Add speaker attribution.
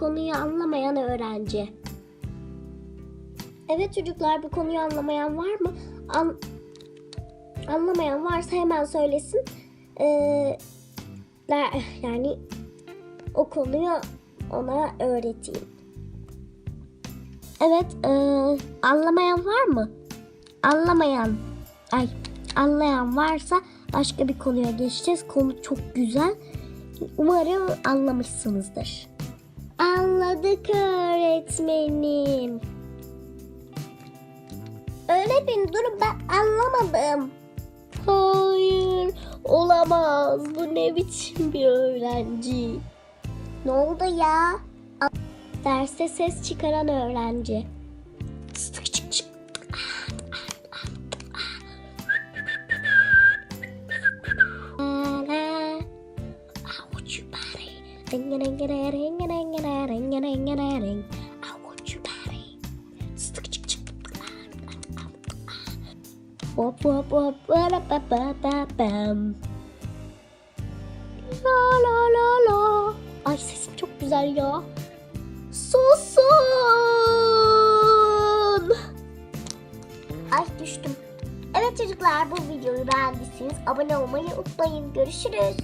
Speaker 1: konuyu anlamayan öğrenci. Evet çocuklar bu konuyu anlamayan var mı? An- anlamayan varsa hemen söylesin. Ee, yani o konuyu ona öğreteyim. Evet, ee, anlamayan var mı? Anlamayan, ay anlayan varsa başka bir konuya geçeceğiz. Konu çok güzel. Umarım anlamışsınızdır. Anladık öğretmenim. Öğretmenim durun ben anlamadım. Hayır olamaz. Bu ne biçim bir öğrenci? Ne oldu ya? Derste ses çıkaran öğrenci. Hop hop hop ba ba ba ba bam. La la la la. Ay sesim çok güzel ya. Susun. Ay düştüm. Evet çocuklar bu videoyu beğendiyseniz abone olmayı unutmayın. Görüşürüz.